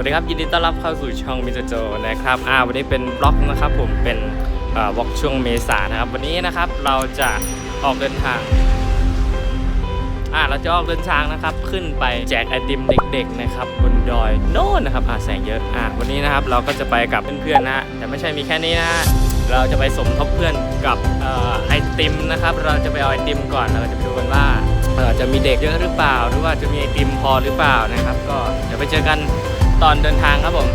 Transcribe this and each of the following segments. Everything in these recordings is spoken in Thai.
วัสดีครับยินดีต้อนรับเข้าสู่ช่องมิสโจนะครับอ่าวันนี้เป็นบล็อกนะครับผมเป็นเอ่อบล็อกช่วงเมษานะครับ วันนี้นะครับเราจะออกเดินทางอ่าเราจะออกเดินทางนะครับ ขึ้นไปแจกไอติมเด็กๆนะครับบนดอยโน่นนะครับอ่าแสงเยอะอ่าวันนี้นะครับเราก็จะไปกับเพื่อนๆนะแต่ไม่ใช่มีแค่นี้นะเราจะไปสมทบเพื่อนกับอไอติมนะครับ เราจะไปเอาไอติมก่อนเราจะไปดูกันว่าจะมีเด็กเยอะหรือเปล่า หรือว่าจะมีไอติมพอหรือเปล่านะครับ ก็เดี๋ยวไปเจอกัน ตอนเดินทางครับผม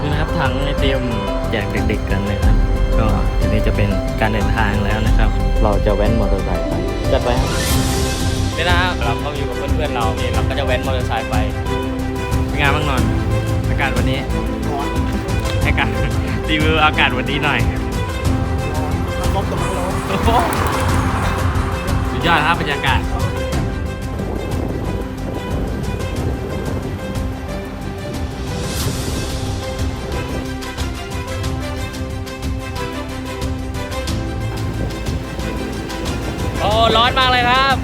นี่นะครับถังไอติมแจกเด็กๆกันนะครับ ก็ทีนี้จะเป็นการเดินทางแล้วนะครับ เราจะแว้นมอเตอร์ไซค์ไปจัดไปครับนี่นะครับเราก็อยู่กับเพื่อนๆเรานี่เราก็จะแว้นมอเตอร์ไซค์ไปเป็นไงบ้างนอนอากาศวันนี้อากาศรีวิวอากาศวันนี้หน่อยลบกับมันร้อนโอ้โหสุดยอดครับบรรยากาศ ร้อนมากเลยครับ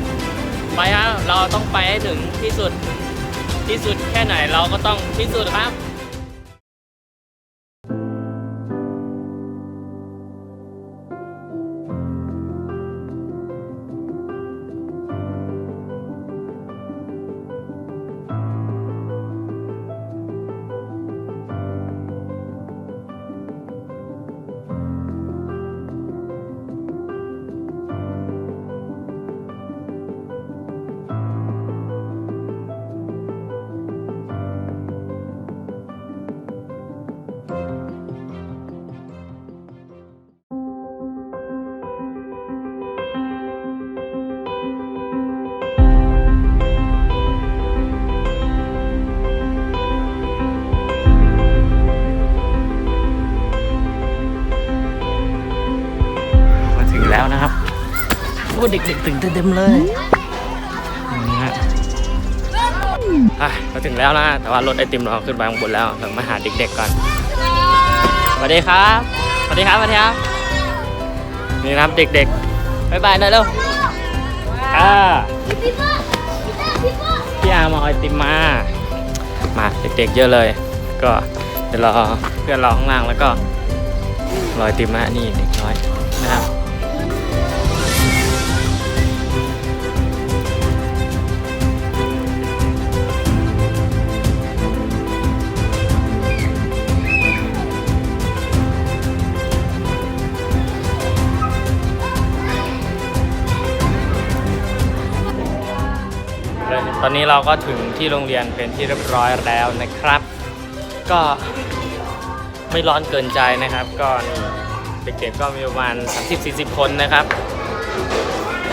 ไปครับ เราต้องไปให้ถึงที่สุด ที่สุดแค่ไหนเราก็ต้องที่สุดครับ โอ้เด็กๆตื่นเต็มเลยนี่ฮะอะมาถึงแล้วนะ แต่ว่ารถไอติมเราขึ้นไปข้างบนแล้วเรามาหาเด็กๆก่อนสวัสดีครับสวัสดีครับสวัสดีครับ นี่นะครับเด็กๆบ๊ายบายหน่อยเร็วอ่าพี่อาร์มเอาไอติมมา มาเด็กๆเยอะเลย ก็เดี๋ยวรอเพื่อนรอข้างล่างแล้วก็รอไอติมนะนี่เด็กน้อยนะครับ ตอนนี้เราก็ถึงที่โรงเรียนเป็นที่เรียบร้อยแล้วนะครับ ก็ไม่ร้อนเกินใจนะครับ ก็นี่เด็กๆก็มีประมาณ 30-40 คนนะครับ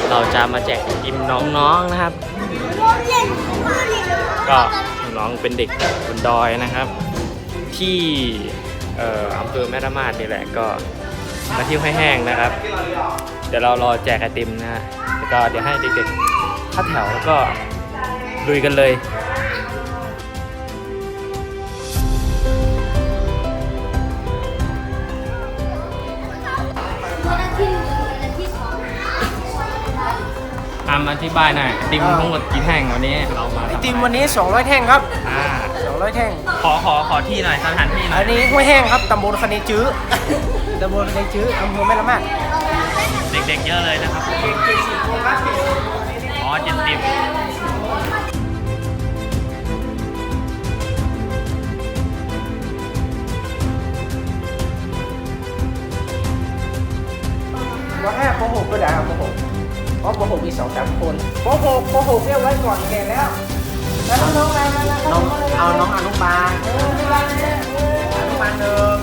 เราจะมาแจกไอติมน้องๆนะครับ ก็น้องเป็นเด็กบนดอยนะครับ ที่เอ่ออำเภอแม่ระมาดนี่แหละก็มาเที่ยวให้แห้งนะครับ เดี๋ยวเรารอแจกไอติมนะฮะแล้วก็เดี๋ยวให้เด็กๆข้าแถวแล้วก็ ลุยกันเลยอามอธิบายหน่อยไอติมทั้งหมดกี่แท่งวันนี้เรามาไอติมวันนี้ 200 แท่งครับ อ่า200 แท่ง ขอขอขอที่หน่อยสถานที่หน่ออัยนนี้ห้วยแห้งครับตำบลคะเนจื้อตำบลคะเนจื้ออำเภอแม่ละมาดเด็กๆเยอะเลยนะครับอ๋อเจ็ดสิบ ว่าห้าป .6 ก็ได้ครับป .6 เพราะป .6 มีสองสามคนป .6 ป .6 เนี่ยไว้ก่อนแก่แล้วแล้วน้องๆมามามาน้องเอาน้องอนุบาลเอออนุบาลเนี่ยเอออนุบาลหนึ่ง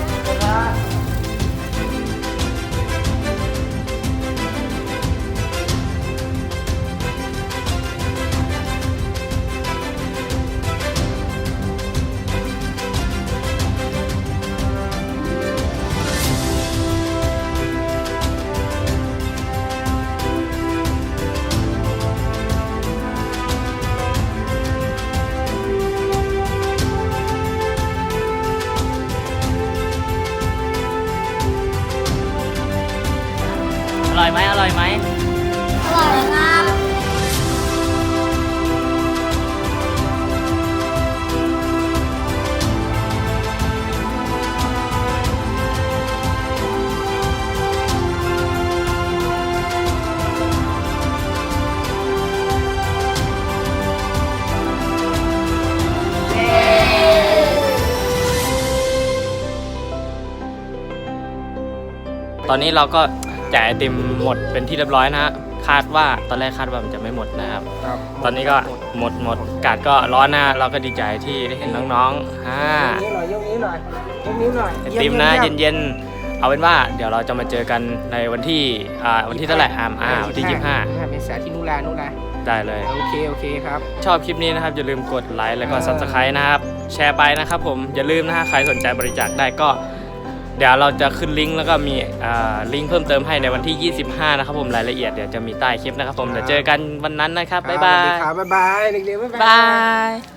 ร่อยไหมอร่อยไหมอร่อยครับตอนนี้เราก็ จ่ายไอติมหมดเป็นที่เรียบร้อยนะฮะคาดว่าตอนแรกคาดว่ามันจะไม่หมดนะครับ ครับตอนนี้ก็หมดหมดอากาศก็ร้อนนะฮะเราก็ดีใจที่ได้เห็นน้องๆอ่ายกนิ้วหน่อยยกนิ้วหน่อยยกนิ้วหน่อยไอติมนะยี่ยเย็นๆเอาเป็นว่าเดี๋ยวเราจะมาเจอกันในวันที่อ่าวันที่เท่าไหร่อ่าอ่าวันที่25เมษายนที่นูนแลนูนแล25ได้เลย โอเคโอเคครับ ชอบคลิปนี้นะครับ อย่าลืมกดไลค์แล้วก็เออ subscribe นะครับ แชร์ไปนะครับผมอย่าลืมนะฮะใครสนใจบริจาคได้ก็ เดี๋ยวเราจะขึ้นลิงก์แล้วก็มีอ่าลิงก์เพิ่มเติมให้ในวันที่ 25 นะครับผมรายละเอียดเดี๋ยวจะมีใต้คลิปนะครับผมเดี๋ยวเจอกันวันนั้นนะครับบ๊ายบาสวัสยดีครับบ๊ายบายเด็กๆบ๊ายบายบาย